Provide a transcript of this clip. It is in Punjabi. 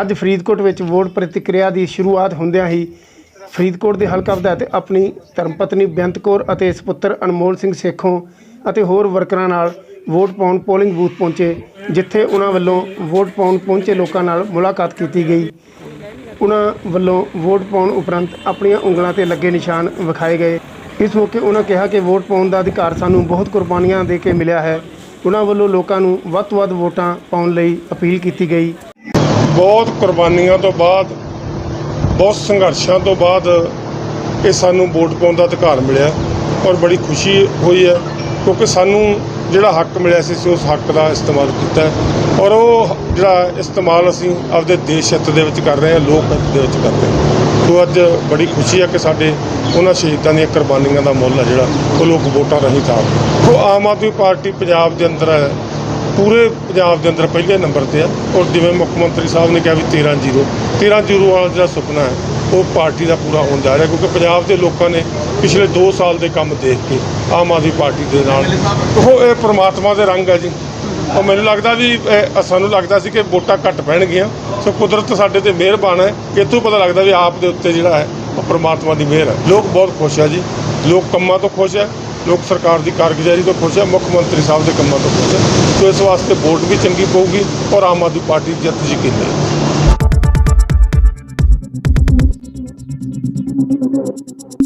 ਅੱਜ ਫਰੀਦਕੋਟ ਵਿੱਚ ਵੋਟ ਪ੍ਰਤੀਕਿਰਿਆ ਦੀ ਸ਼ੁਰੂਆਤ ਹੁੰਦਿਆਂ ਹੀ ਫਰੀਦਕੋਟ ਦੇ ਹਲਕਾ ਵਿਧਾਇਕ ਆਪਣੀ ਧਰਮਪਤਨੀ ਬੇਅੰਤ ਕੌਰ ਅਤੇ ਸੁਪੁੱਤਰ ਅਨਮੋਲ ਸਿੰਘ ਸੇਖੋਂ ਅਤੇ ਹੋਰ ਵਰਕਰਾਂ ਨਾਲ ਵੋਟ ਪਾਉਣ ਪੋਲਿੰਗ ਬੂਥ ਪਹੁੰਚੇ, ਜਿੱਥੇ ਉਹਨਾਂ ਵੱਲੋਂ ਵੋਟ ਪਾਉਣ ਪਹੁੰਚੇ ਲੋਕਾਂ ਨਾਲ ਮੁਲਾਕਾਤ ਕੀਤੀ ਗਈ। ਉਹਨਾਂ ਵੱਲੋਂ ਵੋਟ ਪਾਉਣ ਉਪਰੰਤ ਆਪਣੀਆਂ ਉਂਗਲਾਂ ਤੇ ਲੱਗੇ ਨਿਸ਼ਾਨ ਵਿਖਾਏ ਗਏ। ਇਸ ਮੌਕੇ ਉਹਨਾਂ ਕਿਹਾ ਕਿ ਵੋਟ ਪਾਉਣ ਦਾ ਅਧਿਕਾਰ ਸਾਨੂੰ ਬਹੁਤ ਕੁਰਬਾਨੀਆਂ ਦੇ ਕੇ ਮਿਲਿਆ ਹੈ। ਉਹਨਾਂ ਵੱਲੋਂ ਲੋਕਾਂ ਨੂੰ ਵੱਧ ਤੋਂ ਵੱਧ ਵੋਟਾਂ ਪਾਉਣ ਲਈ ਅਪੀਲ ਕੀਤੀ ਗਈ। ਬਹੁਤ ਕੁਰਬਾਨੀਆਂ ਤੋਂ ਬਾਅਦ, ਬਹੁਤ ਸੰਘਰਸ਼ਾਂ ਤੋਂ ਬਾਅਦ ਇਹ ਸਾਨੂੰ ਵੋਟ ਪਾਉਣ ਦਾ ਅਧਿਕਾਰ ਮਿਲਿਆ ਔਰ ਬੜੀ ਖੁਸ਼ੀ ਹੋਈ ਹੈ ਕਿਉਂਕਿ ਸਾਨੂੰ ਜਿਹੜਾ ਹੱਕ ਮਿਲਿਆ ਸੀ ਅਸੀਂ ਉਸ ਹੱਕ ਦਾ ਇਸਤੇਮਾਲ ਕੀਤਾ ਔਰ ਉਹ ਜਿਹੜਾ ਇਸਤੇਮਾਲ ਅਸੀਂ ਆਪਦੇ ਦੇਸ਼ ਹਿੱਤ ਦੇ ਵਿੱਚ ਕਰ ਰਹੇ ਹਾਂ, ਲੋਕ ਹਿੱਤ ਦੇ ਵਿੱਚ ਕਰ ਰਹੇ ਹਾਂ। ਸੋ ਅੱਜ ਬੜੀ ਖੁਸ਼ੀ ਹੈ ਕਿ ਸਾਡੇ ਉਹਨਾਂ ਸ਼ਹੀਦਾਂ ਦੀਆਂ ਕੁਰਬਾਨੀਆਂ ਦਾ ਮੁੱਲ ਹੈ ਜਿਹੜਾ, ਉਹ ਲੋਕ ਵੋਟਾਂ ਰਾਹੀਂ ਤਾਰ ਰਹੇ ਆਮ ਆਦਮੀ ਪਾਰਟੀ ਪੰਜਾਬ ਦੇ ਅੰਦਰ ਹੈ। ਪੂਰੇ ਪੰਜਾਬ ਦੇ ਅੰਦਰ ਪਹਿਲੇ ਨੰਬਰ ਤੇ ਆ ਔਰ ਜਿਵੇਂ ਮੁੱਖ ਮੰਤਰੀ ਸਾਹਿਬ ਨੇ ਕਿਹਾ ਵੀ 13 ਜ਼ੀਰੋ 13 ਜ਼ੀਰੋ ਵਾਲਾ ਜਿਹੜਾ ਸੁਪਨਾ ਹੈ ਉਹ ਪਾਰਟੀ ਦਾ ਪੂਰਾ ਹੋਣ ਜਾ ਰਿਹਾ ਕਿਉਂਕਿ ਪੰਜਾਬ ਦੇ ਲੋਕਾਂ ਨੇ ਪਿਛਲੇ 2 ਸਾਲ ਦੇ ਕੰਮ ਦੇਖ ਕੇ ਆਮ ਆਦਮੀ ਪਾਰਟੀ ਦੇ ਨਾਲ ਉਹ ਇਹ ਪ੍ਰਮਾਤਮਾ ਦੇ ਰੰਗ ਹੈ ਜੀ। ਉਹ ਮੈਨੂੰ ਲੱਗਦਾ ਵੀ ਇਹ ਸਾਨੂੰ ਲੱਗਦਾ ਸੀ ਕਿ ਵੋਟਾਂ ਘੱਟ ਪੈਣਗੀਆਂ। ਸੋ ਕੁਦਰਤ ਸਾਡੇ ਤੇ ਮਿਹਰਬਾਨ ਹੈ। ਕਿ ਇੱਥੋਂ ਪਤਾ ਲੱਗਦਾ ਵੀ ਆਪ ਦੇ ਉੱਤੇ ਜਿਹੜਾ ਹੈ, ਉਹ ਪ੍ਰਮਾਤਮਾ ਦੀ ਮਿਹਰ ਹੈ। ਲੋਕ ਬਹੁਤ ਖੁਸ਼ ਹੈ ਜੀ। ਲੋਕ ਕੰਮਾਂ ਤੋਂ ਖੁਸ਼ ਹੈ ਲੋਕ ਸਰਕਾਰ ਦੀ ਕਾਰਗੁਜ਼ਾਰੀ ਤੋਂ ਖੁਸ਼ ਹੈ ਮੁੱਖ ਮੰਤਰੀ ਸਾਹਿਬ ਦੇ ਕੰਮਾਂ ਤੋਂ ਖੁਸ਼ ਹੈ ਸੋ ਇਸ ਵਾਸਤੇ ਵੋਟ ਵੀ ਚੰਗੀ ਪਊਗੀ ਔਰ ਆਮ ਆਦਮੀ ਪਾਰਟੀ ਜਿੱਤ ਜੀ ਹੈ। Thank you.